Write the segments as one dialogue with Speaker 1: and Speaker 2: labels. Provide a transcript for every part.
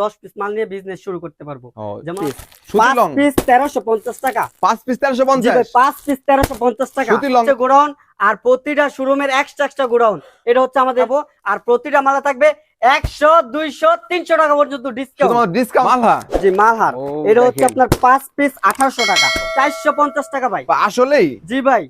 Speaker 1: দশ পিস মাল নিয়ে বিজনেস শুরু করতে পারব। যেমন
Speaker 2: ঠিক। সুতি
Speaker 1: পাঁচ পিস তেরোশো পঞ্চাশ টাকা।
Speaker 2: পাঁচ পিস তেরোশো
Speaker 1: জি
Speaker 2: পঞ্চাশ?
Speaker 1: ভাই, পাঁচ পিস তেরোশো পঞ্চাশ টাকা। গোডাউন আর প্রতিটা শোরুমের এক্সট্রা এক্সট্রা গোডাউন। এটা হচ্ছে আমাদের দেবো আর প্রতিটা মালা থাকবে একশো দুইশো তিনশো টাকা পর্যন্ত ডিসকাউন্ট
Speaker 2: ডিসকাউন্ট মালহা
Speaker 1: জি মালহার।
Speaker 2: ও,
Speaker 1: এটা হচ্ছে আপনার পাঁচ পিস আঠারোশো টাকা। চারশো পঞ্চাশ টাকা ভাই।
Speaker 2: আসলেই?
Speaker 1: জি ভাই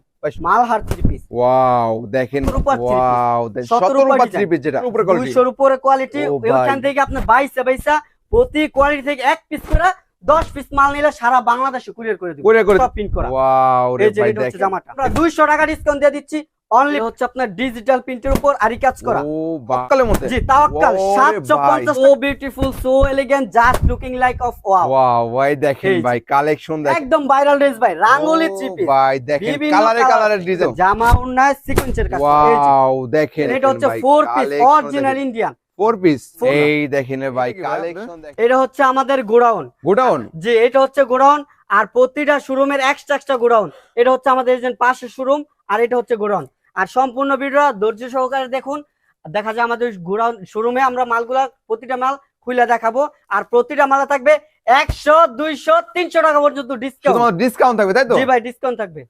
Speaker 1: মালহার থ্রি
Speaker 2: ওয়াও দেখেন। ওয়াও দেখেন
Speaker 1: শত
Speaker 2: শত
Speaker 1: রূপার
Speaker 2: রূপার থ্রি পিস যেটা। উপরে কোয়ালিটি
Speaker 1: দুইশোর উপরে কোয়ালিটি ওইখান থেকে আপনার বাইশে বাইশা প্রতি কোয়ালিটি থেকে এক পিস করে দশ পিস মাল নিলে সারা বাংলাদেশে কুরিয়ার করে দিব।
Speaker 2: Courier করে
Speaker 1: সব প্রিন্ট করা।
Speaker 2: ওয়াও রে ভাই দেখেন।
Speaker 1: আমরা 200 টাকা ডিসকাউন্ট দিয়ে দিচ্ছি। অনলি হচ্ছে আপনার ডিজিটাল প্রিন্টের উপর আরি কাজ করা।
Speaker 2: ও বাক্কালের মধ্যে।
Speaker 1: জি তাওয়াক্কাল 750 so beautiful so elegant just looking like of wow
Speaker 2: wow ভাই দেখেন ভাই কালেকশন দেখেন।
Speaker 1: একদম ভাইরাল ড্রেস ভাই রাঙ্গুলি পিস
Speaker 2: ভাই দেখেন
Speaker 1: বিভিন্ন
Speaker 2: কালারে ডিজাইন
Speaker 1: জামা উন্নয় সিকোয়েন্সের কাজ
Speaker 2: ওয়াও দেখেন
Speaker 1: এটা হচ্ছে four piece original Indian
Speaker 2: four piece এই দেখেন ভাই কালেকশন দেখেন।
Speaker 1: এটা হচ্ছে আমাদের গোডাউন।
Speaker 2: গোডাউন?
Speaker 1: যে এটা হচ্ছে গোডাউন আর প্রতিটা শোরুমের এক্সট্রা এক্সট্রা গোডাউন। এটা হচ্ছে আমাদের যে পাশে শোরুম আর এটা হচ্ছে গোডাউন। আর সম্পূর্ণ ভিডিও ধৈর্য সহকারে দেখুন। দেখা যায় আমাদের গোডাউন শোরুমে আমরা মালগুলা প্রতিটা মাল খুলে দেখাবো। আর প্রতিটা মালে থাকবে একশো দুইশো তিনশো টাকা পর্যন্ত ডিসকাউন্ট
Speaker 2: ডিসকাউন্ট থাকবে তাই তো?
Speaker 1: জি ভাই ডিসকাউন্ট থাকবে।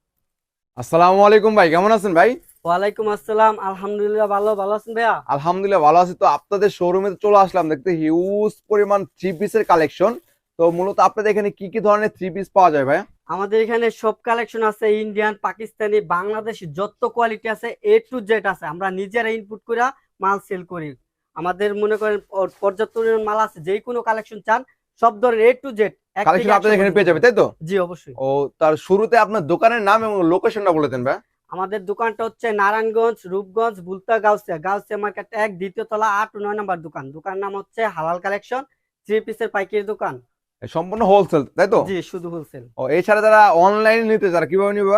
Speaker 2: আসসালামু আলাইকুম ভাই কেমন আছেন ভাই?
Speaker 1: ওয়ালাইকুম আসসালাম আলহামদুলিল্লাহ ভালো ভালো আছেন ভাইয়া?
Speaker 2: আলহামদুলিল্লাহ ভালো আছি। তো আপনাদের শোরুমে চলে আসলাম দেখতে হিউজ পরিমাণ থ্রি পিসের কালেকশন তো মূলত আপনাদের এখানে কি কি ধরনের থ্রি পিস পাওয়া যায় ভাই
Speaker 1: আমাদের এখানে সব কালেকশন আছে ইন্ডিয়ান পাকিস্তানি বাংলাদেশি যত কোয়ালিটি আছে এ টু জেড আছে। আমরা নিজেরা ইনপুট করে মাল সেল করি। আমাদের মনে করেন পর্যাপ্ত পরিমাণ মাল আছে যেই কোনো কালেকশন চান সব ধরনের এ টু জেড
Speaker 2: কালেকশন আপনাদের এখানে পেয়ে যাবে তাই তো?
Speaker 1: জি অবশ্যই।
Speaker 2: ও তার শুরুতে আপনার দোকানের নাম এবং লোকেশনটা বলে দেন ভাই।
Speaker 1: আমাদের দোকানটা হচ্ছে নারায়ণগঞ্জ রূপগঞ্জ বুলতা গাউসিয়া। গাউসিয়া মার্কেট এক দ্বিতীয় তলা আট নয় নম্বর দোকান। দোকান নাম হচ্ছে হালাল কালেকশন থ্রি পিসের পাইকারি দোকান।
Speaker 2: সম্পূর্ণ হোলসেল তাই তো?
Speaker 1: জি শুধু হোলসেল
Speaker 2: ও এছাড়া যারা অনলাইনে নিতে যারা কীভাবে নিবে?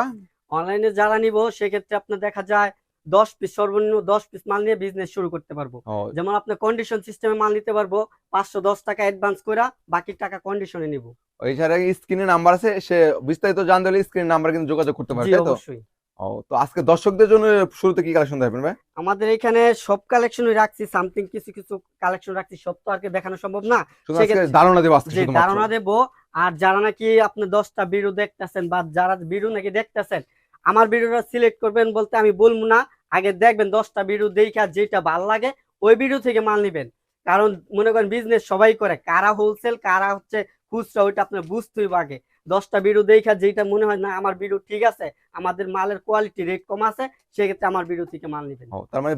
Speaker 1: অনলাইনে যারা নিব সেক্ষেত্রে আপনার দেখা যায় দশ পিস সর্বনিম্ন দশ পিস মাল নিয়ে বিজনেস শুরু করতে পারব। যেমন আপনার কন্ডিশন সিস্টেমে মাল নিতে পারব পাঁচশো দশ টাকা অ্যাডভান্স করে বাকি টাকা কন্ডিশনে নিব।
Speaker 2: এছাড়া স্ক্রিনে নাম্বার আছে? সে বিস্তারিত জানতে হলে স্ক্রিন নাম্বার কিন্তু যোগাযোগ করতে পারবে
Speaker 1: অবশ্যই।
Speaker 2: ও তো আজকে দর্শকদের জন্য শুরুতে কি কালেকশন দেবেন ভাই?
Speaker 1: আমাদের এখানে সব কালেকশনই রাখছি সামথিং কিছু কিছু কালেকশন রাখছি সব তো আর দেখানো সম্ভব না।
Speaker 2: আজকে ধারণা দেবো আজকে
Speaker 1: ধারণা দেবো আর যারা নাকি আপনি দশটা ভিডিও দেখতেছেন বা যারা ভিডিও নাকি দেখতেছেন আমার ভিডিওটা সিলেক্ট করবেন বলতে আমি বলব না আগে দেখবেন দশটা ভিডিও দেখা যেটা ভালো লাগে ওই ভিডিও থেকে মাল নিবেন। কারণ মনে করেন বিজনেস সবাই করে কারা হোলসেল কারা হচ্ছে খুচরা ওইটা আপনার বুঝতেই আগে। দশটা ভিডিও দেখা যেটা মনে হয় না আমার ভিডিও ঠিক আছে আমাদের মালের কোয়ালিটি রেট কম আছে সেক্ষেত্রে আমার ভিডিও থেকে মাল নিবেন।
Speaker 2: তার মানে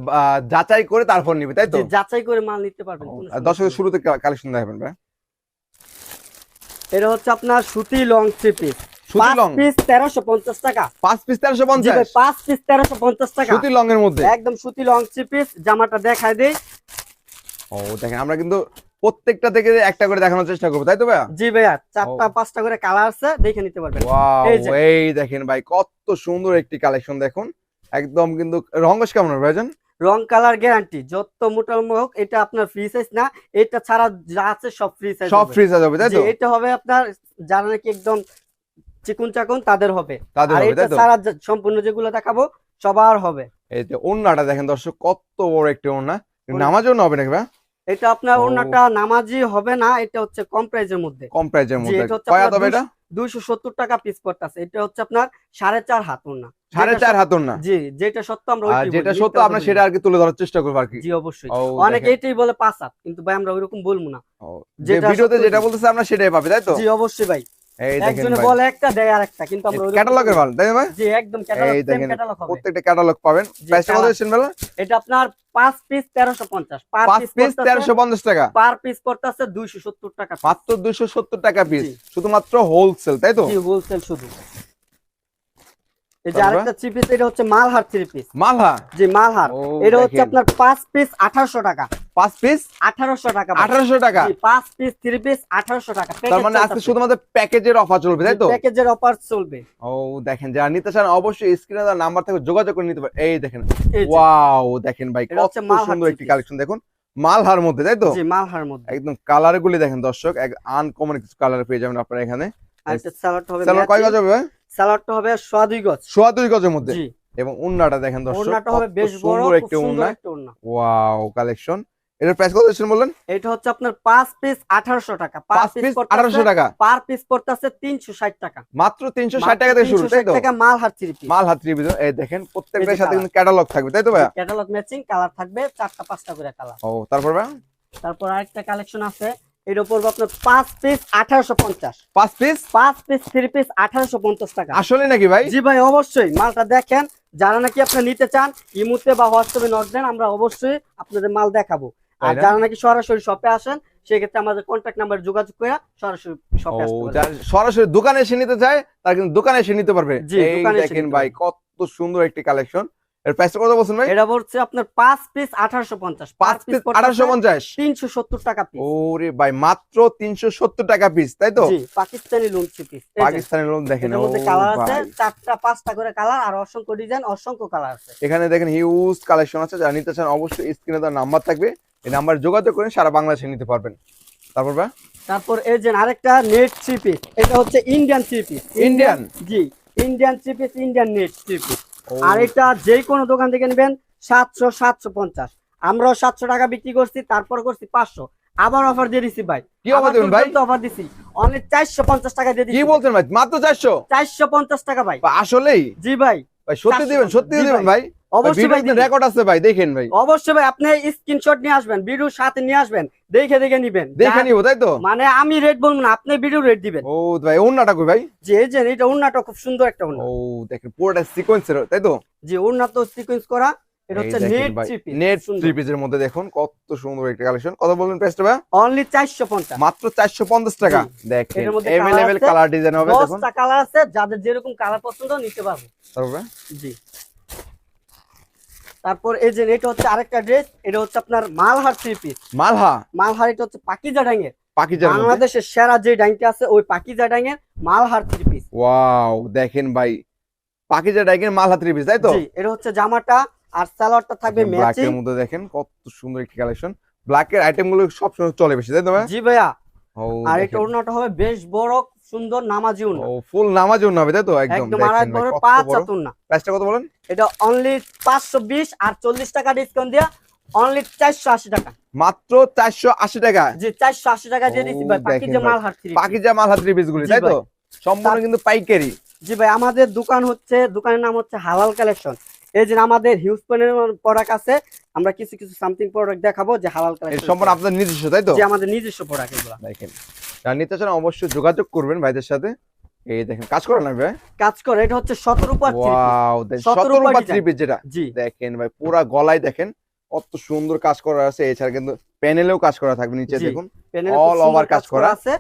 Speaker 2: যাচাই করে তারপর নিবে তাই তো?
Speaker 1: যাচাই করে মাল নিতে পারবেন
Speaker 2: দর্শকের শুরুতে কালেকশন দেখাবেন ভাই।
Speaker 1: এটা হচ্ছে আপনার সুতি লং থ্রি পিস পাঁচ পিস তেরোশো পঞ্চাশ টাকা।
Speaker 2: পাঁচ পিস তেরোশো
Speaker 1: জি ভাই,
Speaker 2: পঞ্চাশ
Speaker 1: পাঁচ পিস তেরোশো পঞ্চাশ টাকা।
Speaker 2: লং এর মধ্যে?
Speaker 1: একদম সুতি লং থ্রি জামাটা দেখায় দেই।
Speaker 2: ও দেখেন আমরা কিন্তু প্রত্যেকটা থেকে একটা করে দেখানোর চেষ্টা করব তাই তো ভাইয়া?
Speaker 1: জি ভাইয়া চারটা পাঁচটা করে কালার আছে দেখে নিতে পারবেন।
Speaker 2: ওয়াও
Speaker 1: এই
Speaker 2: দেখেন ভাই কত সুন্দর একটি কালেকশন দেখুন। একদম কিন্তু রঙ্গস কেমন ভাইজান?
Speaker 1: রং কালার গ্যারান্টি যত মোটা হোক এটা আপনার ফ্রি সাইজ না এটা ছাড়া যা আছে সব ফ্রি সাইজ
Speaker 2: সব ফ্রিজ হবে তাই তো?
Speaker 1: এটা হবে আপনার যারা নাকি একদম চিকুন চাকুন তাদের হবে।
Speaker 2: তাদের হবে তাই তো?
Speaker 1: যা- সম্পূর্ণ যেগুলো দেখাবো সবার হবে।
Speaker 2: এই যে ওন্নাটা দেখেন দর্শক কত বড় একটি ওন্না জন্য হবে নাকি ভাই
Speaker 1: এটা আপনার। ওনাটা নামাজি হবে না এটা হচ্ছে কম প্রাইজের মধ্যে।
Speaker 2: কম প্রাইজের মধ্যে। কয় হবে এটা?
Speaker 1: দুইশো সত্তর টাকা পিস পড়তেছে। এটা হচ্ছে আপনার সাড়ে চার হাত ওনা
Speaker 2: সাড়ে
Speaker 1: যেটা
Speaker 2: চার
Speaker 1: সত্য-
Speaker 2: হাতুর
Speaker 1: জি যেটা সত্য আমরা
Speaker 2: যেটা সত্য আমরা সেটা
Speaker 1: না।
Speaker 2: আর কি তুলে ধরার চেষ্টা করব আর কি?
Speaker 1: জি অবশ্যই। অনেক এটাই বলে পাঁচ হাত কিন্তু ভাই আমরা ওইরকম বলব না। যেটা
Speaker 2: ভিডিওতে যেটা বলতেছে আমরা সেটাই পাবে তাই তো?
Speaker 1: জি অবশ্যই ভাই।
Speaker 2: এই দেখেন ভাই।
Speaker 1: বলে একটা দেয় আর কিন্তু আমরা
Speaker 2: ক্যাটালগের মাল তাই ভাই?
Speaker 1: জি একদম ক্যাটালগ
Speaker 2: এই দেখেন প্রত্যেকটা ক্যাটালগ পাবেন। প্রাইসটা কত
Speaker 1: এটা আপনার পাঁচ পিস পার
Speaker 2: টাকা।
Speaker 1: পার পিস পড়তেছে দুইশো সত্তর টাকা।
Speaker 2: মাত্র টাকা পিস শুধুমাত্র হোলসেল তাই তো?
Speaker 1: জি হোলসেল শুধু। এই যে আরেকটা থ্রি পিস এটা হচ্ছে মালহার থ্রি পিস
Speaker 2: মালহা
Speaker 1: জি মালহার। এটা হচ্ছে আপনার পাঁচ পিস আঠারোশো টাকা।
Speaker 2: পাঁচ পিস
Speaker 1: আঠারোশো টাকা।
Speaker 2: আঠারোশো টাকা?
Speaker 1: পাঁচ পিস থ্রি পিস আঠারোশো টাকা।
Speaker 2: তার মানে আজকে শুধুমাত্র প্যাকেজের অফার চলবে তাই তো?
Speaker 1: প্যাকেজের অফার চলবে।
Speaker 2: ও দেখেন যারা নিতে চান অবশ্যই স্ক্রিনে নাম্বার থেকে যোগাযোগ করে নিতে পারে এই দেখেন ওয়াও দেখেন ভাই কত সুন্দর একটি কালেকশন দেখুন। মালহার মধ্যে তাই তো?
Speaker 1: জি মালহার মধ্যে।
Speaker 2: একদম কালার গুলি দেখেন দর্শক এক আনকমন কিছু কালার পেয়ে যাবেন আপনারা এখানে।
Speaker 1: আর হবে
Speaker 2: কয় গজ হবে
Speaker 1: স্যালাডটা হবে সোয়া দুই গজ।
Speaker 2: সোয়া দুই গজের মধ্যে? এবং উন্নাটা দেখেন দর্শক
Speaker 1: ওড়নাটা হবে বেশ বড়
Speaker 2: একটি উন্না। Wow collection. এটার প্রাইস কত দিচ্ছেন বললেন?
Speaker 1: এটা হচ্ছে আপনার পাঁচ পিস আঠারোশো টাকা।
Speaker 2: পাঁচ পিস আঠারোশো টাকা?
Speaker 1: পার পিস পড়তেছে তিনশো ষাট টাকা।
Speaker 2: মাত্র তিনশো ষাট টাকা থেকে শুরু তাই তো?
Speaker 1: টাকা মাল হার থ্রি পিস
Speaker 2: মাল হাত রিভিউ এই দেখেন প্রত্যেকটার সাথে কিন্তু ক্যাটালগ থাকবে তাই তো ভাইয়া?
Speaker 1: ক্যাটালগ ম্যাচিং কালার থাকবে চারটা পাঁচটা করে কালার।
Speaker 2: ও তারপর ভাইয়া?
Speaker 1: তারপর আরেকটা কালেকশন আছে। এটা পড়বে আপনার পাঁচ পিস আঠারোশো পঞ্চাশ।
Speaker 2: পাঁচ পিস
Speaker 1: পাঁচ পিস থ্রি পিস আঠারোশো পঞ্চাশ টাকা।
Speaker 2: আসলে নাকি ভাই?
Speaker 1: জি ভাই অবশ্যই। মালটা দেখেন যারা নাকি আপনি নিতে চান ইমুতে বা হোয়াটসঅ্যাপে নক দেন আমরা অবশ্যই আপনাদের মাল দেখাবো। আর যারা নাকি সরাসরি শপে আসেন সেক্ষেত্রে আমাদের কন্ট্যাক্ট নাম্বার যোগাযোগ করে সরাসরি শপে আসতে।
Speaker 2: সরাসরি দোকানে এসে নিতে চায় তার কিন্তু দোকানে এসে নিতে পারবে। এই দেখেন ভাই কত সুন্দর একটি কালেকশন এর প্রাইসটা কত বলছেন ভাই?
Speaker 1: এটা বলছে আপনার পাঁচ পিস আঠারোশো পঞ্চাশ
Speaker 2: পাঁচ পিস আঠারোশো পঞ্চাশ?
Speaker 1: তিনশো সত্তর টাকা পিস
Speaker 2: ওরে ভাই মাত্র তিনশো সত্তর টাকা পিস তাই তো?
Speaker 1: জি পাকিস্তানি লুঞ্চি পিস
Speaker 2: পাকিস্তানের লোক দেখেন
Speaker 1: মধ্যে কালার আছে চারটা পাঁচটা করে কালার আর অসংখ্য ডিজাইন অসংখ্য কালার আছে।
Speaker 2: এখানে দেখেন হিউজ কালেকশন আছে যারা নিতে চান অবশ্যই স্ক্রিনে তার নাম্বার থাকবে এই নাম্বার যোগাযোগ করে সারা বাংলাদেশে নিতে পারবেন। তারপর ভাই?
Speaker 1: তারপর এই যে আরেকটা নেট থ্রি পিস এটা হচ্ছে ইন্ডিয়ান থ্রি পিস
Speaker 2: Indian?
Speaker 1: জি Indian three piece Indian net three piece আর এটা যে কোনো দোকান থেকে নেবেন সাতশো সাতশো পঞ্চাশ। আমরাও সাতশো টাকা বিক্রি করছি তারপর করছি পাঁচশো। আবার অফার দিয়ে দিছি ভাই।
Speaker 2: কি অফার দিবেন ভাই?
Speaker 1: অফার দিছি। অনেক চারশো পঞ্চাশ টাকা দিয়ে
Speaker 2: কি বলছেন ভাই? মাত্র চারশো?
Speaker 1: চারশো পঞ্চাশ টাকা ভাই।
Speaker 2: আসলেই?
Speaker 1: জি ভাই।
Speaker 2: ভাই সত্যি
Speaker 1: 450
Speaker 2: দিবেন সত্যি দিবেন
Speaker 1: ভাই। অবশ্যই ভাই।
Speaker 2: রেকর্ড আছে ভাই দেখেন ভাই।
Speaker 1: অবশ্যই ভাই আপনি স্ক্রিনশট নিয়ে আসবেন সাথে নিয়ে আসবেন দেখে দেখে নিবেন।
Speaker 2: দেখে
Speaker 1: যা-
Speaker 2: নিব তাই তো?
Speaker 1: মানে আমি রেট বলব না আপনি ভিডিও রেট দিবেন।
Speaker 2: ও ভাই ওন্নাটা কই ভাই?
Speaker 1: যে যে এটা খুব সুন্দর একটা
Speaker 2: ও দেখেন পুরোটা সিকোয়েন্সের তাই তো?
Speaker 1: যে সিকোয়েন্স করা এটা হচ্ছে নেট
Speaker 2: নেট মধ্যে দেখুন কত সুন্দর একটা কালেকশন কত বলবেন প্রাইসটা ভাই?
Speaker 1: অনলি চারশো পঞ্চাশ।
Speaker 2: মাত্র চারশো পঞ্চাশ টাকা। দেখেন এভেলেবেল কালার ডিজাইন হবে দেখুন।
Speaker 1: দশটা কালার আছে যাদের যেরকম কালার পছন্দ নিতে পারব।
Speaker 2: তারপরে?
Speaker 1: জি। তারপর এই যে এটা হচ্ছে আরেকটা ড্রেস এটা হচ্ছে আপনার মালহার থ্রি পিস
Speaker 2: মালহা?
Speaker 1: মালহার এটা হচ্ছে পাকিজা ডাঙ্গের বাংলাদেশের সেরা যে ডাঙ্গটি আছে ওই পাকিজা ডাঙ্গের মালহার থ্রি পিস
Speaker 2: ওয়াও দেখেন ভাই পাকিজা ডাইগের মালহা থ্রি পিস তাই তো?
Speaker 1: জি এটা হচ্ছে জামাটা আর সালোয়ারটা থাকবে ম্যাচিং
Speaker 2: ব্ল্যাকের মধ্যে দেখেন কত সুন্দর একটি কালেকশন ব্ল্যাকের আইটেমগুলো সব সময় চলে বেশি তাই তো ভাই?
Speaker 1: জি ভাইয়া। আর এটা ওড়নাটা হবে বেশ বড় সুন্দর নামাজি ওড়না
Speaker 2: ও ফুল নামাজ জন্য হবে তাই তো? একদম
Speaker 1: একদম আড়াই বড় পাঁচ। হাত ওড়না
Speaker 2: প্রাইসটা কত বলেন?
Speaker 1: এটা অনলি পাঁচশো বিশ আর চল্লিশ টাকা ডিসকাউন্ট দিয়া অনলি চারশো আশি টাকা।
Speaker 2: মাত্র চারশো আশি টাকা।
Speaker 1: জি চারশো আশি টাকা দিয়ে দিচ্ছি
Speaker 2: ও,
Speaker 1: ভাই যে। মাল হারছি
Speaker 2: পাকিজা মালহা থ্রি পিস গুলি তাই তো? সম্পূর্ণ কিন্তু পাইকারি।
Speaker 1: জি ভাই আমাদের দোকান হচ্ছে দোকানের নাম হচ্ছে হালাল কালেকশন এই যে আমাদের হিউজ প্রোডাক্ট আছে আমরা কিছু কিছু সামথিং প্রোডাক্ট দেখাবো যে হালাল কালেকশন
Speaker 2: সম্পূর্ণ আপনার নিজস্ব তাই তো?
Speaker 1: যে আমাদের নিজস্ব প্রোডাক্ট এগুলো।
Speaker 2: দেখেন। যারা নিতে চান অবশ্যই যোগাযোগ করবেন ভাইদের সাথে। এই দেখেন কাজ করে না ভাই?
Speaker 1: কাজ করে এটা হচ্ছে সতেরো পার
Speaker 2: ওয়াও
Speaker 1: 17
Speaker 2: সতেরো
Speaker 1: রূপা
Speaker 2: থ্রি যেটা। দেখেন ভাই পুরা গলায় দেখেন কত সুন্দর কাজ করা আছে। এছাড়া কিন্তু প্যানেলেও কাজ করা থাকবে নিচে দেখুন।
Speaker 1: সুন্দর
Speaker 2: over কাজ করা।
Speaker 1: আছে।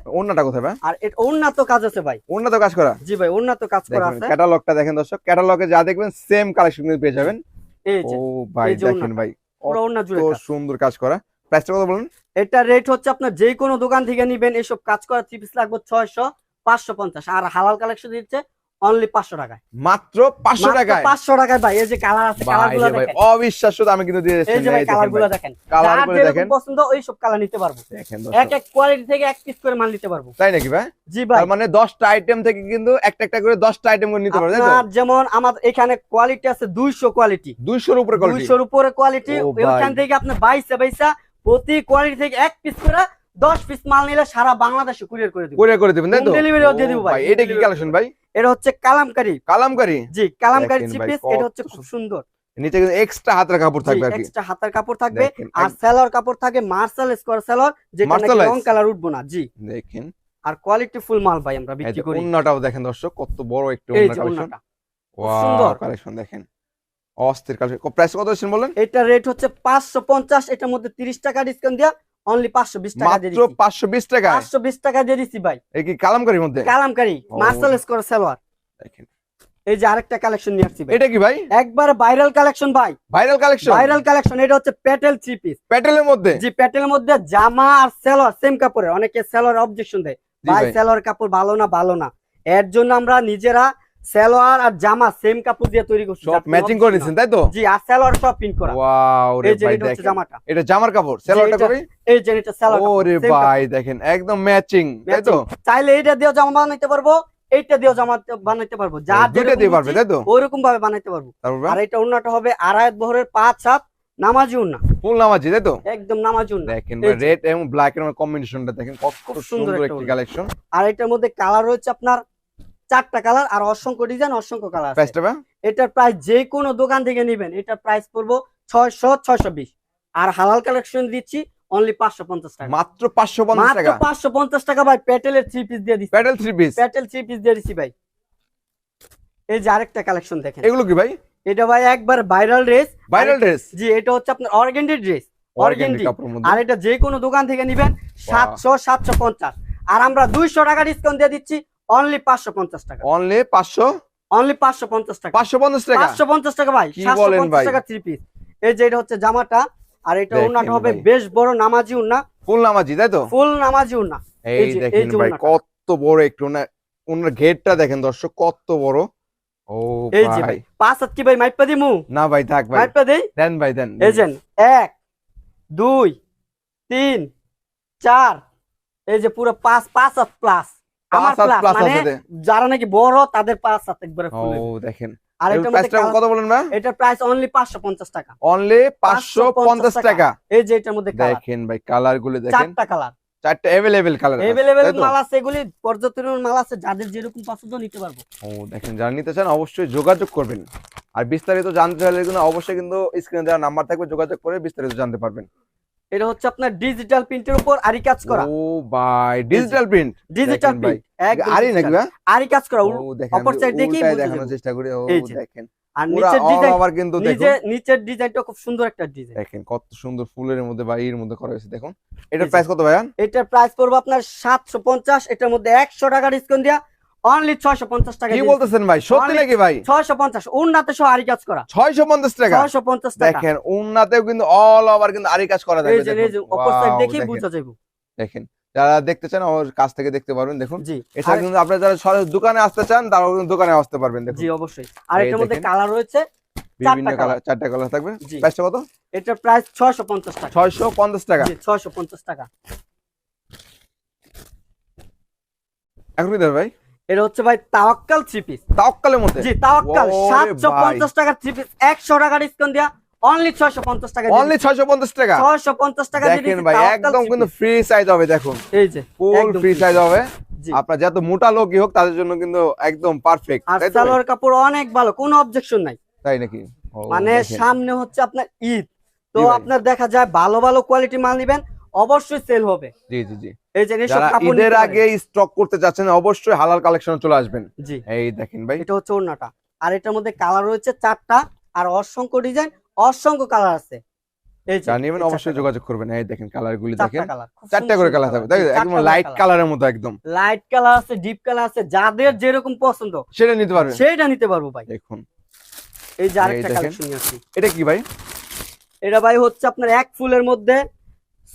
Speaker 2: কোথায় ভাই?
Speaker 1: আর এটা উন্নত কাজ আছে ভাই।
Speaker 2: অন্যটা কাজ করা।
Speaker 1: জি ভাই উন্নত কাজ করা আছে।
Speaker 2: ক্যাটালগটা দেখেন দর্শক ক্যাটালগে যা দেখবেন সেম কালেকশন কিন্তু পেয়ে যাবেন।
Speaker 1: এই
Speaker 2: ও ভাই দেখেন ভাই
Speaker 1: পুরো উন্নত জুড়ে
Speaker 2: সুন্দর কাজ করা। প্রাইসটা কত বলুন?
Speaker 1: এটা রেট হচ্ছে আপনার যে কোনো দোকান থেকে নিবেন এসব কাজ করা থ্রি পিস লাগবে ছয়শো পাঁচশো পঞ্চাশ। আর হালাল কালেকশন দিচ্ছে অনলি পাঁচশো টাকায়।
Speaker 2: মাত্র পাঁচশো টাকায়?
Speaker 1: পাঁচশো টাকায় ভাই এই যে কালার আছে কালার
Speaker 2: ভাই
Speaker 1: গুলো
Speaker 2: রে ভাই
Speaker 1: দেখেন।
Speaker 2: অবিশ্বাস্য দামে কিন্তু দিয়ে
Speaker 1: এই যে ভাই দেখেনগুলো
Speaker 2: দেখেন। কালার যারগুলো
Speaker 1: যেরকম
Speaker 2: দেখেন।
Speaker 1: পছন্দ ওই সব কালার নিতে পারব।
Speaker 2: দেখেন
Speaker 1: এক এক কোয়ালিটি থেকে এক পিস করে মাল নিতে পারব।
Speaker 2: তাই নাকি ভাই?
Speaker 1: জি ভাই।
Speaker 2: মানে দশটা আইটেম থেকে কিন্তু একটা একটা করে দশটা আইটেম করে নিতে পারবে
Speaker 1: যেমন আমাদের এখানে কোয়ালিটি আছে দুইশো কোয়ালিটি
Speaker 2: দুইশোর উপরে কোয়ালিটি
Speaker 1: দুইশোর উপরে কোয়ালিটি। ওইখান থেকে আপনি বাইশে বাইশা প্রতি কোয়ালিটি থেকে এক পিস করে দশ পিস মাল নিলে সারা বাংলাদেশে কুরিয়ার করে দিব।
Speaker 2: করে করে দিবেন তাই তো?
Speaker 1: Home দিয়ে দিব ভাই।
Speaker 2: এটা কি কালেকশন ভাই?
Speaker 1: এটা হচ্ছে কালামকারি।
Speaker 2: কালামকারি?
Speaker 1: জি কালামকারি
Speaker 2: দেখেন
Speaker 1: পিস এটা হচ্ছে খুব
Speaker 2: সুন্দর।
Speaker 1: সুন্দর
Speaker 2: নিচে কিন্তু এক্সট্রা হাতের কাপড় থাকবে আর কি।
Speaker 1: এক্সট্রা হাতার কাপড় থাকবে আর সেলর কাপড় থাকে মার্শাল স্কোয়ার সেলর যেটা নাকি রং কালার উঠবো না জি।
Speaker 2: দেখেন।
Speaker 1: আর কোয়ালিটি ফুল মাল ভাই আমরা বিক্রি করি।
Speaker 2: অন্যটাও দেখেন দর্শক কত বড় একটু ওয়াও। কালেকশন দেখেন। অস্থির কালেকশন প্রাইস কত দিচ্ছেন বলেন?
Speaker 1: এটা রেট হচ্ছে পাঁচশো পঞ্চাশ এটার মধ্যে তিরিশ টাকা ডিসকাউন্ট দিয়া অনলি পাঁচশো বিশ টাকা দিয়ে
Speaker 2: মাত্র টাকা?
Speaker 1: পাঁচশো বিশ টাকা দিয়ে দিচ্ছি ভাই।
Speaker 2: এই কি কালামকারির মধ্যে?
Speaker 1: কালামকারি
Speaker 2: ও।
Speaker 1: মার্শাল স্কোয়ার
Speaker 2: দেখেন।
Speaker 1: এই যে আরেকটা কালেকশন নিয়ে আসছি
Speaker 2: এটা কি ভাই?
Speaker 1: একবার ভাইরাল কালেকশন ভাই।
Speaker 2: ভাইরাল কালেকশন
Speaker 1: ভাইরাল কালেকশন এটা হচ্ছে প্যাটেল থ্রি পিস
Speaker 2: প্যাটেলের মধ্যে?
Speaker 1: জি প্যাটেলের মধ্যে জামা আর সেম অনেকে সেলোয়ার অবজেকশন দেয়। ভাই
Speaker 2: ভাই।
Speaker 1: সেলোয়ার কাপড় ভালো না ভালো না। এর জন্য আমরা নিজেরা সেলোয়ার আর জামা সেম কাপড় দিয়ে তৈরি করছি
Speaker 2: সব ম্যাচিং করে তাই তো?
Speaker 1: জি আর সেলোয়ার সব প্রিন্ট করা।
Speaker 2: ওয়াও রে ভাই দেখেন।
Speaker 1: জামাটা।
Speaker 2: এটা জামার কাপড় সেলোয়ারটা করি
Speaker 1: এই যে এটা সেলোয়ার
Speaker 2: ওরে ভাই দেখেন একদম ম্যাচিং তাই তো?
Speaker 1: চাইলে এইটা দিয়েও জামা বানাইতে পারব এইটা দিয়েও জামা বানাইতে পারব।
Speaker 2: দুইটা দিয়ে পারবে তাই তো?
Speaker 1: ওইরকম ভাবে বানাইতে পারব। আর এটা অন্যটা হবে আড়াই বহরের পাঁচ সাত নামাজি উন্না
Speaker 2: ফুল নামাজি তাই তো?
Speaker 1: একদম নামাজুন না
Speaker 2: দেখেন রেড এবং ব্ল্যাক এর কম্বিনেশনটা দেখেন কত
Speaker 1: সুন্দর একটি
Speaker 2: কালেকশন
Speaker 1: আর এটার মধ্যে কালার রয়েছে আপনার চারটা কালার আর অসংখ্য ডিজাইন অসংখ্য কালার এটার প্রাইস যে কোনো দোকান থেকে নেবেন। এটার প্রাইস পড়ব ছয়শো ছয়শো বিশ। আর হালাল কালেকশন দিচ্ছি অনলি পাঁচশো পঞ্চাশ টাকা।
Speaker 2: মাত্র পাঁচশো পঞ্চাশ টাকা?
Speaker 1: পাঁচশো পঞ্চাশ টাকা ভাই প্যাটেলের থ্রি পিস দিয়ে দিচ্ছি।
Speaker 2: Patel three piece
Speaker 1: Patel three piece দিয়ে দিচ্ছি ভাই। এই যে আরেকটা কালেকশন দেখেন।
Speaker 2: এগুলো কি ভাই?
Speaker 1: এটা ভাই একবার ভাইরাল ড্রেস
Speaker 2: ভাইরাল ড্রেস
Speaker 1: জি এটা হচ্ছে আপনার অর্গেন্ডি ড্রেস
Speaker 2: অর্গেন্ডি
Speaker 1: আর এটা যে কোনো দোকান থেকে নিবেন সাতশো সাতশো পঞ্চাশ। আর আমরা দুইশো টাকা ডিসকাউন্ট দিয়ে দিচ্ছি অনলি পাঁচশো পঞ্চাশ টাকা।
Speaker 2: অনলি পাঁচশো?
Speaker 1: অনলি পাঁচশো পঞ্চাশ টাকা।
Speaker 2: পাঁচশো পঞ্চাশ টাকা?
Speaker 1: পাঁচশো পঞ্চাশ টাকা ভাই
Speaker 2: কি
Speaker 1: সাতশো
Speaker 2: বলেন
Speaker 1: পঞ্চাশ
Speaker 2: ভাই?
Speaker 1: টাকা থ্রি পিস এই যে এটা হচ্ছে জামাটা আর এটা
Speaker 2: দেখেন
Speaker 1: হবে বেশ বড় নামাজি উন্না
Speaker 2: ফুল নামাজি তাই তো?
Speaker 1: ফুল নামাজি উন্না
Speaker 2: এই দেখেন ভাই কত বড় একটু না ওনার গেটটা দেখেন দর্শক কত বড়। ও
Speaker 1: এই যে
Speaker 2: ভাই।
Speaker 1: পাঁচ হাত কি ভাই মাইপা দিমু?
Speaker 2: না ভাই থাক ভাই।
Speaker 1: মাইপা দেই?
Speaker 2: দেন ভাই দেন
Speaker 1: এই যে এক দুই তিন চার এই যে পুরো পাঁচ পাঁচ হাত প্লাস আমার প্লাস মানে যারা নাকি বড় তাদের পাঁচ হাত একবারে
Speaker 2: ও দেখেন।
Speaker 1: আর এটার মধ্যে
Speaker 2: প্রাইসটা
Speaker 1: কালার-
Speaker 2: কত বলেন না।
Speaker 1: এটার প্রাইস অনলি পাঁচশো পঞ্চাশ টাকা।
Speaker 2: অনলি পাঁচশো পঞ্চাশ টাকা।
Speaker 1: এই যে এটার মধ্যে
Speaker 2: দেখেন ভাই কালারগুলো দেখেন।
Speaker 1: চারটা কালার
Speaker 2: চারটা এভেলেবেল কালার
Speaker 1: এভেলেবেল মাল আছে এগুলি পর্যাপ্ত মাল আছে যাদের যেরকম পছন্দ নিতে পারব।
Speaker 2: ও দেখেন যারা নিতে চান অবশ্যই যোগাযোগ করবেন। আর বিস্তারিত জানতে হলে কিন্তু অবশ্যই কিন্তু স্ক্রিনে দেওয়া নাম্বার থাকবে যোগাযোগ করে বিস্তারিত জানতে পারবেন।
Speaker 1: এটা হচ্ছে আপনার ডিজিটাল প্রিন্টের উপর আরি কাজ করা।
Speaker 2: ও ভাই ডিজিটাল প্রিন্ট
Speaker 1: ডিজিটাল। প্রিন্ট
Speaker 2: আরি নাকি
Speaker 1: আরি কাজ করা
Speaker 2: ও দেখেন
Speaker 1: অপর
Speaker 2: উল্টায়
Speaker 1: বুঝে
Speaker 2: দেখানোর চেষ্টা করি ও। দেখেন।
Speaker 1: আর নিচের ডিজাইন
Speaker 2: over কিন্তু দেখুন।
Speaker 1: নিচের ডিজাইনটা খুব সুন্দর একটা ডিজাইন
Speaker 2: দেখেন কত সুন্দর ফুলের মধ্যে বা এর মধ্যে করা হয়েছে দেখুন। এটার প্রাইস কত ভাইয়া
Speaker 1: এটার প্রাইস পড়বে আপনার সাতশো পঞ্চাশ এটার মধ্যে একশো টাকা ডিসকাউন্ট দিয়া অনলি ছয়শো পঞ্চাশ টাকা
Speaker 2: কি বলতেছেন ভাই? সত্যি নাকি ভাই?
Speaker 1: ছয়শো পঞ্চাশ। উন্নাতে সহ আরি কাজ করা।
Speaker 2: টাকা?
Speaker 1: ছয়শো পঞ্চাশ টাকা।
Speaker 2: দেখেন উন্নাতেও কিন্তু অল ওভার কিন্তু আরি কাজ করা
Speaker 1: এই যে এই যে
Speaker 2: দেখুন।
Speaker 1: অপর সাইড
Speaker 2: Wow, দেখেন,
Speaker 1: বুঝা যাব
Speaker 2: দেখেন যারা দেখতে চান আমার কাছ থেকে দেখতে পারবেন দেখুন। কিন্তু আপনারা যারা সরাসরি দোকানে আসতে চান কিন্তু দোকানে আসতে পারবেন দেখুন।
Speaker 1: জি অবশ্যই। আর এটার মধ্যে কালার রয়েছে
Speaker 2: বিভিন্ন কালার চারটা কালার থাকবে। প্রাইসটা কত?
Speaker 1: প্রাইস টাকা। জি টাকা।
Speaker 2: এখন কি দেবে ভাই?
Speaker 1: এটা হচ্ছে ভাই তাওয়াক্কাল থ্রি পিস
Speaker 2: তাওকালের মধ্যে?
Speaker 1: জি তাওয়াক্কাল। সাতশো। পঞ্চাশ টাকা থ্রি পিস একশো টাকা ডিসকাউন্ট দিয়া অনলি ছয়শো পঞ্চাশ টাকা
Speaker 2: অনলি ছয়শো পঞ্চাশ টাকা?
Speaker 1: ছয়শো পঞ্চাশ টাকা
Speaker 2: দেখেন ভাই একদম কিন্তু ফ্রি সাইজ হবে দেখুন।
Speaker 1: এই যে
Speaker 2: ফুল ফ্রি সাইজ হবে। আপনার যত মোটা লোকই হোক তাদের জন্য কিন্তু একদম পারফেক্ট
Speaker 1: আর সালোয়ার কাপড় অনেক ভালো কোনো অবজেকশন নাই।
Speaker 2: তাই নাকি?
Speaker 1: মানে সামনে হচ্ছে আপনার ঈদ। তো আপনার দেখা যায় ভালো ভালো কোয়ালিটি মাল নিবেন অবশ্যই সেল হবে।
Speaker 2: জি জি জি।
Speaker 1: এই যে এইসব
Speaker 2: যারা
Speaker 1: কাপড়
Speaker 2: ঈদের আগে স্টক করতে যাচ্ছেন অবশ্যই হালাল কালেকশন চলে আসবেন।
Speaker 1: জি।
Speaker 2: এই দেখেন ভাই।
Speaker 1: এটা হচ্ছে ওড়নাটা। আর এটার মধ্যে কালার রয়েছে চারটা আর অসংখ্য ডিজাইন অসংখ্য কালার আছে। এই যে,
Speaker 2: যারা নেবেন অবশ্যই যোগাযোগ করবেন। এই দেখেন কালার গুলি দেখেন। চারটা করে কালার থাকবে। একদম লাইট কালারের মতো একদম।
Speaker 1: লাইট কালার আছে ডিপ কালার আছে যাদের যেরকম পছন্দ।
Speaker 2: সেটা নিতে পারবেন।
Speaker 1: সেটা নিতে পারব ভাই।
Speaker 2: দেখুন।
Speaker 1: এই যে আরেকটা কালেকশন আসছি
Speaker 2: এটা কি ভাই?
Speaker 1: এটা ভাই হচ্ছে আপনার এক ফুলের মধ্যে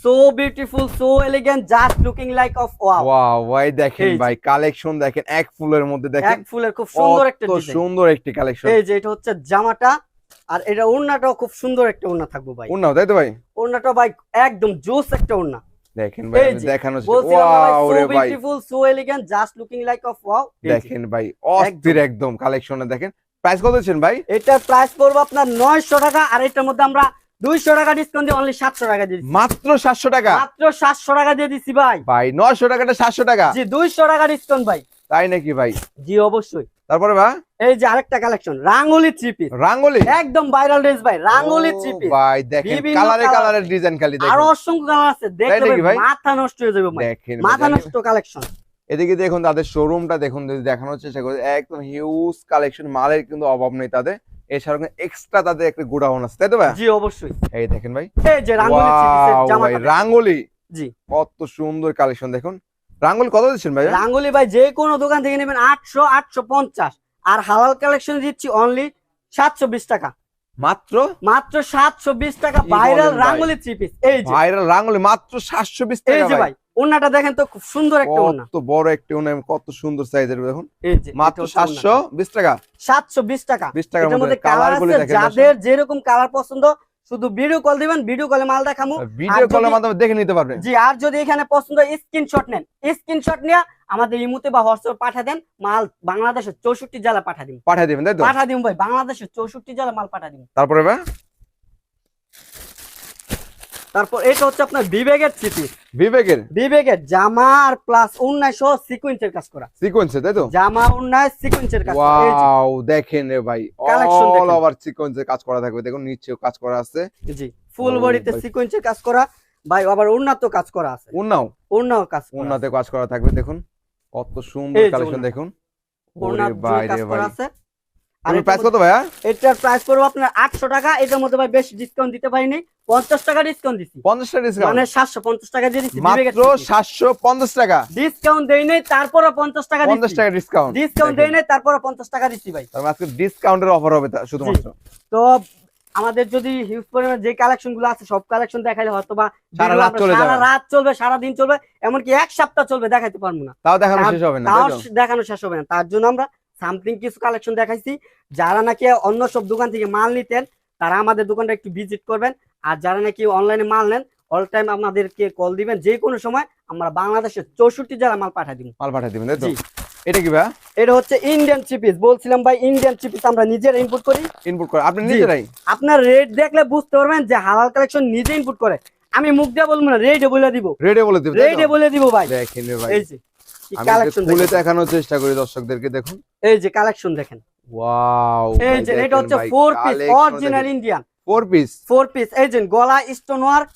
Speaker 1: so beautiful so elegant just looking like of wow
Speaker 2: wow ভাই দেখেন ভাই কালেকশন দেখেন এক ফুলের মধ্যে দেখেন।
Speaker 1: এক ফুলের খুব সুন্দর একটা ডিজাইন
Speaker 2: সুন্দর একটি কালেকশন
Speaker 1: এই যে এটা হচ্ছে জামাটা আর এটা ওড়নাটাও খুব সুন্দর একটা ওড়না থাকব ভাই।
Speaker 2: উন্নাও তাই তো ভাই?
Speaker 1: ওড়নাটা ভাই একদম জোস একটা ওড়না।
Speaker 2: দেখেন ভাই দেখানো ওয়াও রে ভাই।
Speaker 1: Beautiful so elegant just looking like of wow
Speaker 2: দেখেন ভাই অস্থির একদম। কালেকশনে দেখেন। প্রাইস কত দিচ্ছেন ভাই?
Speaker 1: এটার প্রাইস পড়বে আপনার নয়শো টাকা আর এটার মধ্যে আমরা দুইশো টাকা ডিসকাউন্ট দিয়ে অনলি সাতশো টাকা দিয়ে
Speaker 2: মাত্র সাতশো টাকা?
Speaker 1: মাত্র সাতশো টাকা দিয়ে ভাই।
Speaker 2: ভাই টাকাটা সাতশো টাকা।
Speaker 1: জি দুইশো টাকা ডিসকাউন্ট ভাই।
Speaker 2: তাই নাকি ভাই?
Speaker 1: জি অবশ্যই।
Speaker 2: তারপরে ভাই
Speaker 1: এই যে আরেকটা কালেকশন রাঙ্গুলি
Speaker 2: রাঙ্গলি?
Speaker 1: একদম ভাইরাল ড্রেস ভাই রাঙ্গুলি
Speaker 2: ভাই দেখেন কালারে ডিজাইন খালি
Speaker 1: আরও
Speaker 2: দেখেন
Speaker 1: অসংখ্য কালার আছে ভাই? মাথা নষ্ট হয়ে যাবে ভাই। মাথা নষ্ট কালেকশন
Speaker 2: এদিকে দেখুন তাদের শোরুমটা দেখুন যদি দেখানোর চেষ্টা করে। একদম হিউজ কালেকশন মালের কিন্তু অভাব নেই তাদের। এছাড়া এক্সট্রা তাদের একটা গোডাউন আছে তাই তো ভাই?
Speaker 1: জি অবশ্যই।
Speaker 2: এই দেখেন ভাই।
Speaker 1: এই যে রাঙ্গুলি জামাটা
Speaker 2: রাঙ্গলি।
Speaker 1: জি।
Speaker 2: কত সুন্দর কালেকশন দেখুন। রাঙ্গলি কত দিচ্ছেন ভাই?
Speaker 1: রাঙ্গুলি ভাই যে কোনো দোকান থেকে নেবেন আটশো আটশো পঞ্চাশ। আর হালাল কালেকশন দিচ্ছি অনলি সাতশো বিশ টাকা।
Speaker 2: মাত্র?
Speaker 1: মাত্র সাতশো বিশ টাকা ভাইরাল? রাঙ্গুলি থ্রি পিস এই যে।
Speaker 2: ভাইরাল রাঙ্গলি মাত্র সাতশো বিশ
Speaker 1: এই
Speaker 2: টাকা
Speaker 1: যে
Speaker 2: ভাই
Speaker 1: ভাই ওন্নাটা দেখেন তো খুব সুন্দর একটা ওন্না
Speaker 2: কত বড় একটি ওনার কত সুন্দর সাইজের দেখুন।
Speaker 1: এই যে
Speaker 2: মাত্র সাতশো বিশ টাকা।
Speaker 1: সাতশো বিশ টাকা।
Speaker 2: বিশ টাকার
Speaker 1: মধ্যে কালার
Speaker 2: গুলি দেখেন
Speaker 1: যাদের যেরকম কালার পছন্দ শুধু ভিডিও কল দিবেন ভিডিও কলে মাল দেখামু।
Speaker 2: ভিডিও কলের মাধ্যমে দেখে নিতে পারবেন।
Speaker 1: জি আর যদি এখানে পছন্দ স্ক্রিনশট নেন। স্ক্রিনশট নিয়ে আমাদের ইমুতে বা হোয়াটসঅ্যাপ পাঠা দেন মাল বাংলাদেশের চৌষট্টি জেলা পাঠা দিন
Speaker 2: পাঠিয়ে দিবেন তাই তো?
Speaker 1: পাঠা দিন ভাই বাংলাদেশের চৌষট্টি জেলা মাল পাঠা দিন
Speaker 2: তারপরে ভাই
Speaker 1: তারপর এটা হচ্ছে আপনার বিবেকের চিপি
Speaker 2: বিবেকের?
Speaker 1: বিবেকের জামা আর প্লাস উন্নাইশ সহ সিকুয়েন্সের কাজ করা।
Speaker 2: সিকোয়েন্সে তাই তো?
Speaker 1: জামা উন্নাইশ সিকুয়েন্সের কাজ
Speaker 2: ওয়াও দেখেন রে ভাই অল। ওভার সিকোয়েন্সে কাজ করা থাকবে। দেখুন নিচেও কাজ করা আছে।
Speaker 1: জি ফুল বডিতে। সিকুয়েন্সের কাজ করা। ভাই আবার উন্নত কাজ করা আছে।
Speaker 2: উন্নাও?
Speaker 1: উন্নাও কাজ।
Speaker 2: উন্নাতে কাজ করা থাকবে দেখুন। কত সুন্দর কালেকশন দেখুন। ওরে ভাই
Speaker 1: কাজ
Speaker 2: রে
Speaker 1: করা
Speaker 2: ভাই।
Speaker 1: এটার
Speaker 2: প্রাইস কত ভাইয়া?
Speaker 1: মধ্যে- এটার প্রাইস পড়বে আপনার আটশো টাকা এটার মধ্যে ভাই বেশি ডিসকাউন্ট দিতে পারিনি পঞ্চাশ টাকা ডিসকাউন্ট দিছি।
Speaker 2: পঞ্চাশ টাকা ডিসকাউন্ট
Speaker 1: মানে সাতশো পঞ্চাশ টাকা দিয়ে দিচ্ছি
Speaker 2: মাত্র সাতশো পঞ্চাশ টাকা।
Speaker 1: ডিসকাউন্ট দেই নাই তারপরে পঞ্চাশ টাকা
Speaker 2: পঞ্চাশ টাকা ডিসকাউন্ট
Speaker 1: ডিসকাউন্ট দেই নাই তারপরে পঞ্চাশ টাকা দিচ্ছি ভাই।
Speaker 2: তার মানে আজকে ডিসকাউন্টের অফার হবে শুধুমাত্র।
Speaker 1: তো আমাদের যদি হিউজ পরিমাণে যে কালেকশনগুলো আছে সব কালেকশন দেখাইলে হয়তো বা
Speaker 2: সারা রাত
Speaker 1: আমরা
Speaker 2: চলে
Speaker 1: সারা রাত চলবে সারা দিন চলবে এমনকি এক সপ্তাহ চলবে দেখাইতে পারব না।
Speaker 2: তাও দেখানো শেষ হবে না
Speaker 1: তাও দেখানো শেষ হবে না। তার জন্য আমরা সামথিং কিছু কালেকশন দেখাইছি। যারা নাকি অন্য সব দোকান থেকে মাল নিতেন তারা আমাদের দোকানটা একটু ভিজিট করবেন। আর যারা নাকি অনলাইনে মাল নেন অল টাইম আমাদেরকে কল দিবেন। যে কোনো সময় আমরা বাংলাদেশের চৌষট্টি জেলা মাল পাঠিয়ে দিব।
Speaker 2: মাল পাঠিয়ে দিবেন তাই তো?
Speaker 1: জি।
Speaker 2: এটা কি ভাইয়া?
Speaker 1: এটা হচ্ছে ইন্ডিয়ান চিপিস বলছিলাম ভাই ইন্ডিয়ান চিপিস আমরা নিজেরা ইনপুট করি।
Speaker 2: ইনপুট করে। আপনি নিজেরাই?
Speaker 1: আপনার রেট দেখলে বুঝতে পারবেন যে হালাল কালেকশন নিজে ইনপুট করে। আমি মুখ দিয়ে বলব না রেটে বলে দিব।
Speaker 2: রেডি বলে দিব?
Speaker 1: রেটে বলে দিব ভাই।
Speaker 2: দেখেন ভাই।
Speaker 1: এই যে।
Speaker 2: আমি
Speaker 1: কালেকশন
Speaker 2: খুলে দেখানোর চেষ্টা করি দর্শকদেরকে দেখুন।
Speaker 1: এই যে কালেকশন দেখেন।
Speaker 2: ওয়াও
Speaker 1: এই যে এটা হচ্ছে four piece original Indian
Speaker 2: four piece
Speaker 1: four piece এই যে গলা স্টোন ওয়ার্ক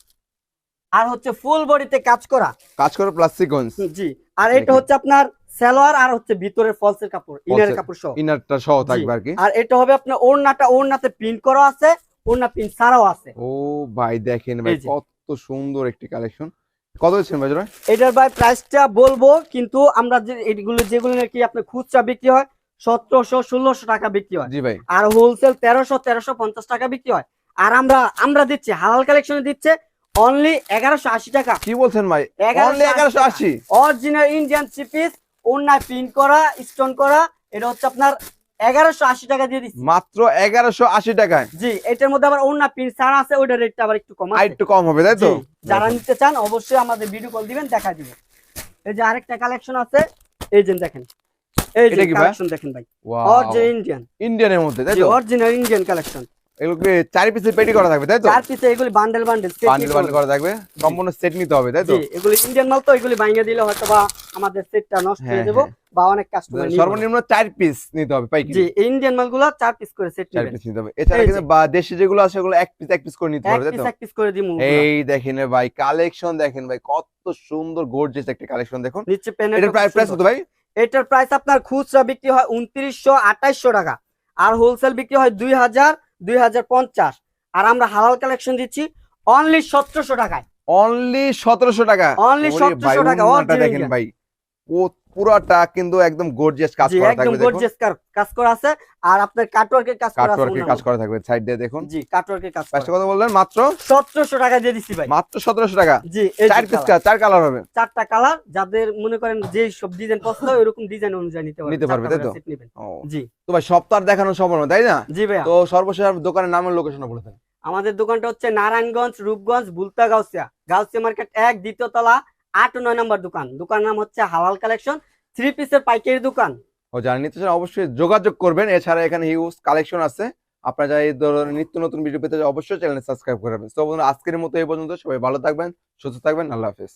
Speaker 1: আর হচ্ছে ফুল বডিতে কাজ করা।
Speaker 2: কাজ করে প্লাস সিকোয়েন্স
Speaker 1: জি আর এটা হচ্ছে আপনার সালোয়ার আর হচ্ছে ভিতরের ফলসের কাপড়
Speaker 2: এর।
Speaker 1: কাপড় সহ।
Speaker 2: ইনারটা সহ থাকবে আর কি।
Speaker 1: আর এটা হবে আপনার ওড়নাটা ওড়নাতে প্রিন্ট করা আছে ওড়না প্রিন্ট ছাড়াও আছে।
Speaker 2: ও ভাই দেখেন ভাই কত সুন্দর একটি কালেকশন কত দিচ্ছেন ভাই
Speaker 1: এটার ভাই প্রাইসটা বলব কিন্তু আমরা যে এগুলো যেগুলো নাকি আপনার খুচরা বিক্রি হয় সতেরোশো ষোলোশো টাকা বিক্রি হয়।
Speaker 2: জি ভাই।
Speaker 1: আর হোলসেল তেরোশো তেরোশো পঞ্চাশ টাকা বিক্রি হয়। আর আমরা আমরা দিচ্ছি হালাল কালেকশনে দিচ্ছে অনলি এগারোশো আশি টাকা।
Speaker 2: কি বলছেন ভাই? এগারোশো আশি
Speaker 1: অরিজিনাল ইন্ডিয়ান চিপিস ওনায় প্রিন্ট করা স্টোন করা এটা হচ্ছে আপনার এগারোশো আশি টাকা দিয়ে দিচ্ছি
Speaker 2: মাত্র এগারোশো আশি টাকায়?
Speaker 1: জি এটার মধ্যে আবার অন্য ছাড়া আছে ওইটার রেটটা আবার একটু কম
Speaker 2: একটু কম হবে তাই তো?
Speaker 1: যারা নিতে চান অবশ্যই আমাদের ভিডিও কল দিবেন দেখা দিবেন। এই যে আরেকটা কালেকশন আছে এই যে দেখেন। এই যে? কালেকশন দেখেন ভাই। অরিজিনাল ইন্ডিয়ান
Speaker 2: ইন্ডিয়ানের মধ্যে তাই তো?
Speaker 1: অরিজিনাল ইন্ডিয়ান কালেকশন
Speaker 2: এগুলোকে চারি পিসের পেটি করা থাকবে তাই তো?
Speaker 1: চার পিসে এগুলি বান্ডেল বান্ডেল
Speaker 2: বান্ডেল বান্ডেল করা থাকবে। সম্পূর্ণ সেট নিতে হবে তাই তো?
Speaker 1: এগুলি ইন্ডিয়ান মাল তো এগুলি ভাঙিয়ে দিলে হয়তো বা আমাদের সেটটা নষ্ট হয়ে
Speaker 2: হ্যাঁ।
Speaker 1: বা অনেক কাস্টমার
Speaker 2: সর্বনিম্ন চার পিস নিতে হবে পাইকারি।
Speaker 1: জি ইন্ডিয়ান মালগুলো চার পিস করে সেট
Speaker 2: চার পিস নিতে হবে। এছাড়া কিন্তু বা দেশি যেগুলো আছে এক পিস এক পিস করে নিতে হবে তাই তো?
Speaker 1: এক পিস করে দিমু
Speaker 2: এই দেখেন ভাই কালেকশন দেখেন ভাই কত সুন্দর গর্জিয়াস একটা কালেকশন দেখুন।
Speaker 1: নিচে
Speaker 2: প্রাইস প্রাইস কত ভাই?
Speaker 1: এটার প্রাইস আপনার খুচরা বিক্রি হয় উনত্রিশশো আঠাইশশো টাকা। আর হোলসেল বিক্রি হয় দুই হাজার দুই হাজার পঞ্চাশ। আর আমরা হালাল কালেকশন দিচ্ছি অনলি সতেরোশো টাকায়।
Speaker 2: অনলি সতেরোশো টাকা। অনলি
Speaker 1: সতেরোশো টাকা,
Speaker 2: দেখেন ভাই ও পুরাটা কিন্তু একদম গর্জিয়াস কাজ করা থাকবে দেখুন।
Speaker 1: গর্জিয়াস কাজ করা আছে। আর আপনার কাটওয়ার্কের কাজ করা আছে
Speaker 2: কাটওয়ার্কের কাজ করা থাকবে সাইড দিয়ে দেখুন।
Speaker 1: জি কাটওয়ার্কের কাজ
Speaker 2: প্রাইসটা কত বললেন? মাত্র?
Speaker 1: সতেরোশো টাকা দিয়ে দিচ্ছি ভাই।
Speaker 2: মাত্র সতেরোশো টাকা?
Speaker 1: জি
Speaker 2: চার পিস
Speaker 1: colour।
Speaker 2: চার কালার হবে।
Speaker 1: চারটা কালার যাদের মনে করেন যে সব ডিজাইন পছন্দ হয় ওরকম ডিজাইন অনুযায়ী নিতে পারবে
Speaker 2: নিতে পারবে, তাই তো?
Speaker 1: করে জি।
Speaker 2: তো ভাই সপ্তাহ দেখানো সম্ভব তাই না?
Speaker 1: জি ভাই
Speaker 2: তো সর্বশেষ দোকানের নামের লোকেশন বলে দেন।
Speaker 1: আমাদের দোকানটা হচ্ছে নারায়ণগঞ্জ রূপগঞ্জ বুলতা গাউসিয়া গাউসিয়া মার্কেট এক দ্বিতীয় তলা আট নয় নম্বর দোকান। দোকান নাম হচ্ছে হালাল কালেকশন থ্রি পিসের পাইকারি দোকান।
Speaker 2: ও, যারা নিতে অবশ্যই যোগাযোগ করবেন। এছাড়া এখানে হিউজ কালেকশন আছে। আপনারা যারা এই ধরনের নিত্য নতুন ভিডিও পেতে অবশ্যই চ্যানেল সাবস্ক্রাইব করবেন তো আজকের মতো এই পর্যন্ত। সবাই ভালো থাকবেন, সুস্থ থাকবেন। আল্লাহ হাফেজ।